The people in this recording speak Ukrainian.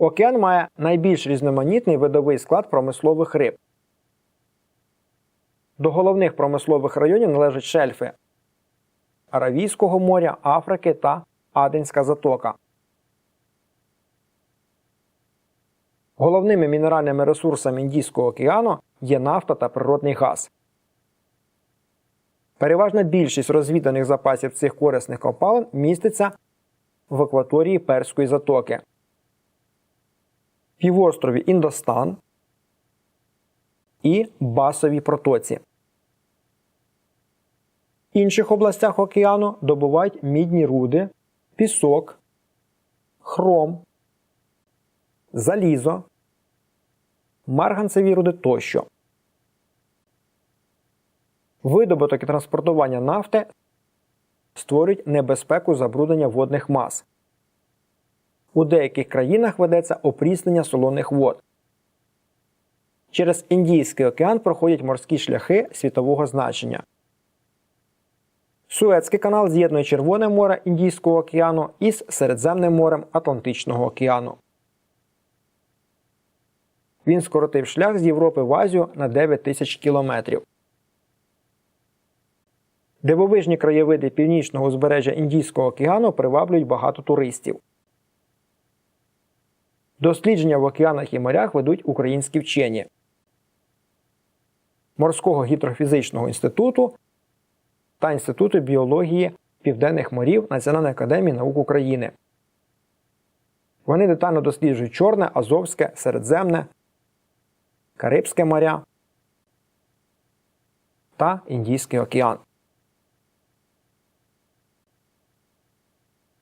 Океан має найбільш різноманітний видовий склад промислових риб. До головних промислових районів належать шельфи Аравійського моря, Африки та Аденська затока. Головними мінеральними ресурсами Індійського океану є нафта та природний газ. Переважна більшість розвіданих запасів цих корисних копалин міститься в акваторії Перської затоки, півострові Індостан і Басовій протоці. В інших областях океану добувають мідні руди, пісок, хром, залізо, марганцеві руди тощо. Видобуток і транспортування нафти створюють небезпеку забруднення водних мас. У деяких країнах ведеться опріснення солоних вод. Через Індійський океан проходять морські шляхи світового значення. Суецький канал з'єднує Червоне море Індійського океану із Середземним морем Атлантичного океану. Він скоротив шлях з Європи в Азію на 9 тисяч кілометрів. Дивовижні краєвиди північного узбережжя Індійського океану приваблюють багато туристів. Дослідження в океанах і морях ведуть українські вчені Морського гідрофізичного інституту та Інституту біології Південних морів Національної академії наук України. Вони детально досліджують Чорне, Азовське, Середземне, Карибське моря та Індійський океан.